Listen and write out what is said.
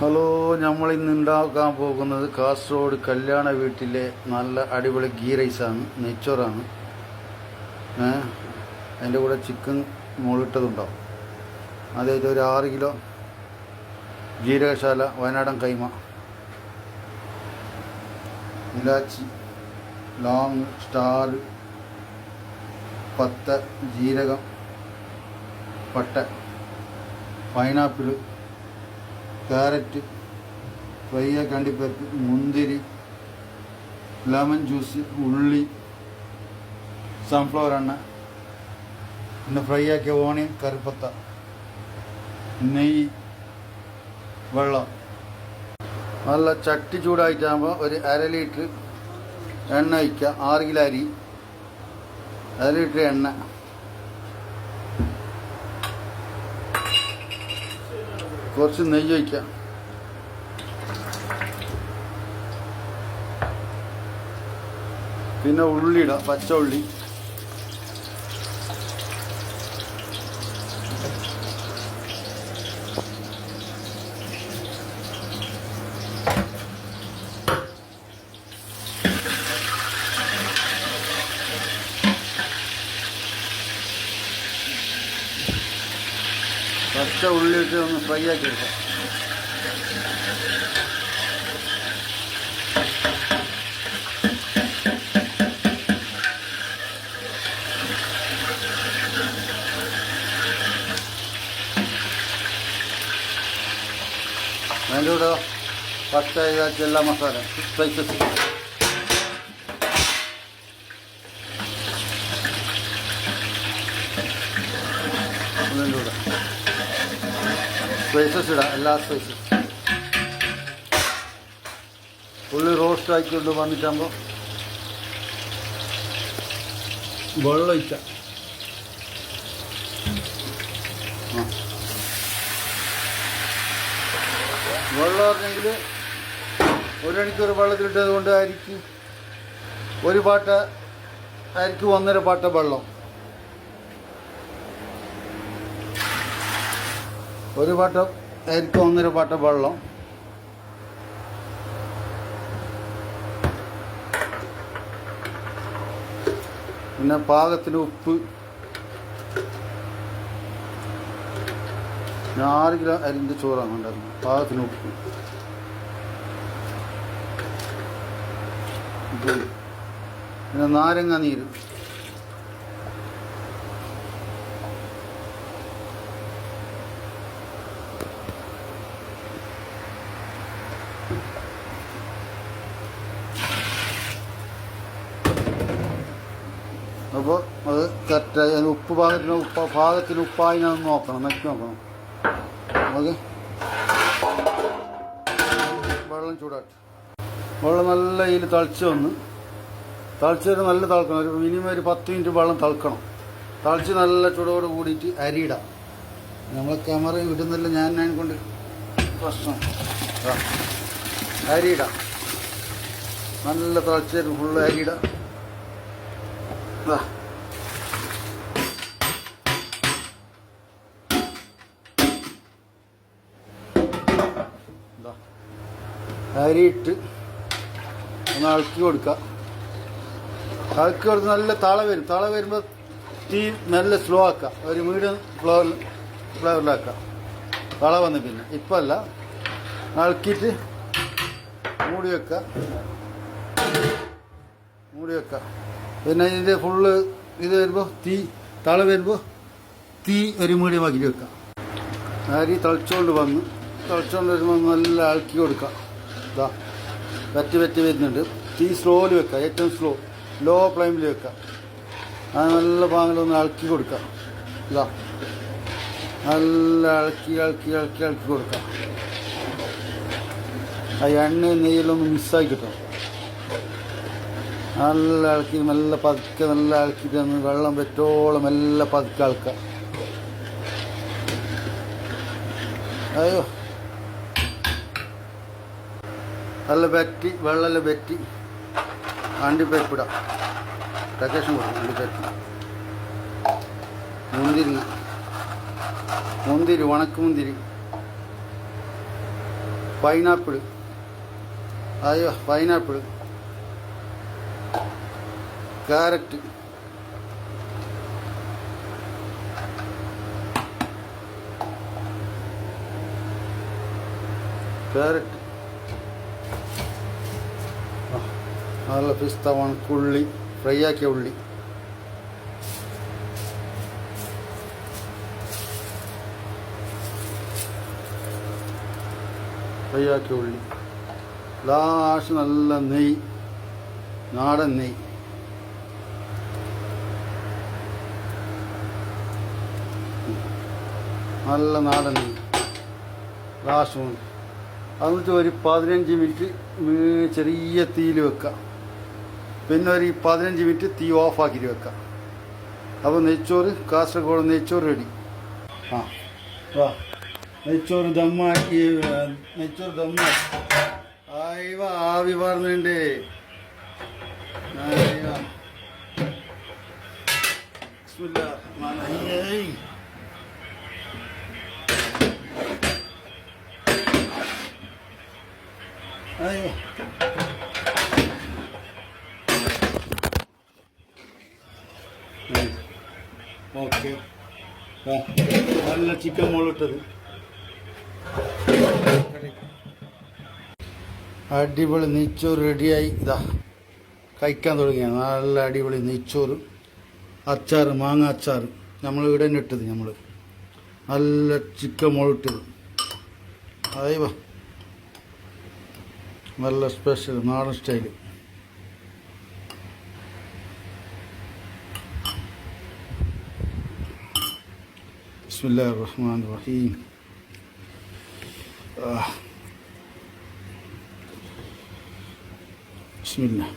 Hello നമ്മൾ ഇന്ന് ഉണ്ടാക്കാൻ പോകുന്നത് കാസർഗോഡ് കല്യാണ വീട്ടിലെ നല്ല അടിപൊളി ഗീ റൈസാണ് നെയ്ച്ചോറാണ്. അതിന്റെ കൂടെ ചിക്കൻ മുളിട്ടതുണ്ടാവും. അതായത് ഒരു ആറ് കിലോ ജീരകശാല വയനാടൻ കൈമ. ഇലാച്ചി ലോങ് സ്റ്റാർ പത്ത് ജീരകം പട്ട പൈനാപ്പിൾ ക്യാരറ്റ് ഫ്രൈ കണ്ടിപ്പരിപ്പ് മുന്തിരി ലെമൺ ജ്യൂസ് ഉള്ളി സൺഫ്ലവർ എണ്ണ പിന്നെ ഫ്രൈ ആക്കിയ ഓണിയൻ കറിപ്പത്ത നെയ്യ് വെള്ളം. നല്ല ചട്ടി ചൂടായിട്ടാകുമ്പോൾ ഒരു അര ലിറ്റർ എണ്ണ ഒഴിക്കുക ആറ് കിലോ അരി അര ലിറ്റർ എണ്ണ. കുറച്ച് നെയ്യ് വയ്ക്കാം പിന്നെ ഉള്ളിയിടാം പച്ച ഉള്ളി. പച്ച ഉള്ളി ഇട്ട് ഒന്ന് ഫ്രൈ ആക്കി എടുക്കാം. അതിന്റെ കൂടെ പച്ച ഇതാക്കി എല്ലാ മസാല സ്പൈസസ് അതിന്റെ കൂടെ സ്പൈസസ് ഇടാം എല്ലാ സ്പൈസസ്. ഉള്ളി റോസ്റ്റ് ആക്കിക്കൊണ്ട് വന്നിട്ടാകുമ്പോൾ വെള്ളം ഒഴിക്കാം വെള്ളം പറഞ്ഞെങ്കിൽ ഒരു മണിക്കൂർ വെള്ളത്തിലിട്ടത് കൊണ്ട് അരിക്ക് ഒരു പാട്ട അരിക്ക് ഒന്നര പാട്ട വെള്ളം. ഒരു പാട്ട് ആയിരിക്കും ഒന്നര പാട്ട് വെള്ളം. പിന്നെ പാകത്തിന് ഉപ്പ്. ഞാൻ ആറ് കിലോ അരിന്റെ ചോറാണ് ഉണ്ടായിരുന്നു പാകത്തിന് ഉപ്പ്. പിന്നെ നാരങ്ങ നീര്. അപ്പോൾ അത് കറക്റ്റായി അതിന് ഉപ്പ് ഭാഗത്തിന് ഉപ്പ് പാകത്തിന് ഉപ്പായി ഞാൻ നോക്കണം നക്കി നോക്കണം. ഓക്കെ? വെള്ളം ചൂടാട്ട് വെള്ളം നല്ല ഇതിൽ തളിച്ച് വന്ന്. തളിച്ചിട്ട് നല്ല തിളക്കണം. ഒരു മിനിമം ഒരു പത്ത് മിനിറ്റ് വെള്ളം തിളക്കണം. തളിച്ച് നല്ല ചൂടോട് കൂടിയിട്ട് അരിയിടാം. നമ്മൾ ക്യാമറ ഇടുന്നില്ല ഞാൻ ഞാൻ കൊണ്ട് പ്രശ്നം. അരിയിടാം. നല്ല തിളച്ചിട്ട് ഫുള്ള് അരിയിടാം. അരിയിട്ട് ഒന്ന് ഇളക്കി കൊടുക്കുക ഇളക്കി കൊടുത്ത് നല്ല തള വരും. തള വരുമ്പോൾ തീ നല്ല സ്ലോ ആക്കുക ഒരു മീഡിയം ഫ്ലോറിൽ ഫ്ലേവറിലാക്കുക തള വന്ന് പിന്നെ. ഇപ്പം അല്ല ഇളക്കിയിട്ട് മൂടി വെക്കുക മൂടി വെക്കുക പിന്നെ ഇതിന്റെ ഫുള്ള് ഇത് വരുമ്പോൾ തീ തള വരുമ്പോൾ തീ ഒരു മീഡിയം ആക്കി വെക്കാം. അരി തളിച്ചോണ്ട് വന്ന് തളിച്ചോണ്ട് വരുമ്പോൾ നല്ല അളക്കി കൊടുക്കാം. ഇതാ വറ്റി വറ്റി വരുന്നുണ്ട്. തീ സ്ലോയിൽ വെക്കാം ഏറ്റവും സ്ലോ ലോ ഫ്ലെയിമിൽ വെക്കാം. അത് നല്ല പാങ്ങിലൊന്ന് ഇളക്കി കൊടുക്കാം. ഇതാ നല്ല ഇളക്കി ഇളക്കി ഇളക്കി ഇളക്കി കൊടുക്കുക ആ എണ്ണയും നെയ്യിലൊന്ന് മിസ്സായി കിട്ടും. നല്ല ഇളക്കി നല്ല പതുക്കെ നല്ല ഇളക്കിയിട്ട് ഒന്ന് വെള്ളം പറ്റോളം നല്ല പതുക്കെ ഇളക്കുക അയ്യോ. നല്ല വെറ്റി വെള്ളമെല്ലാം പറ്റി. അണ്ടിപ്പരിപ്പിടാം ഡെക്കറേഷൻ കൊടുക്കും അണ്ടിപ്പരിപ്പ് മുന്തിരി. മുന്തിരി ഉണക്ക് മുന്തിരി. പൈനാപ്പിൾ അയ്യോ പൈനാപ്പിൾ ക്യാരറ്റ് ആ, നല്ല പിസ്ത ഉള്ളി ഫ്രൈ ആക്കിയ ഉള്ളി. ഫ്രൈ ആക്കിയ ഉള്ളി. ലാസ്റ്റ് നല്ല നെയ്യ് നാടൻ നെയ്യ്. നല്ല നാടൻ ലാസ്റ്റ് കൊണ്ട് എന്നിട്ട് ഒരു പതിനഞ്ച് മിനിറ്റ് ചെറിയ തീയിൽ വെക്കുക പിന്നെ ഒരു പതിനഞ്ച് മിനിറ്റ് തീ ഓഫാക്കിയിട്ട് വെക്കുക അപ്പോൾ നെയ്ച്ചോറ് കാസർഗോഡ് നെയ്ച്ചോറ് റെഡി. ആ വാ. നെയ്ച്ചോറ് ദമ്മാക്കി നെയ്ച്ചോറ് ദമ്മാക്കി. ആയിവ ആവി പറഞ്ഞുണ്ട് ആയിവ. ബിസ്മില്ലാ ഓക്കെ. നല്ല ചിക്കൻ മുകളിട്ടത്. അടിപൊളി നെയ്ച്ചോറ് റെഡിയായി. ഇതാ കഴിക്കാൻ തുടങ്ങിയ. നല്ല അടിപൊളി നെയ്ച്ചോറ് അച്ചാർ മാങ്ങ അച്ചാർ നമ്മൾ ഇവിടെ തന്നെ ഇട്ടത് നമ്മൾ നല്ല ചിക്കൻ മുളിട്ടത് അയവ നല്ല സ്പെഷ്യൽ നാടൻ സ്റ്റൈൽ ബിസ്മില്ലാ റഹ്മാൻ റഹീം ബിസ്മില്ലാ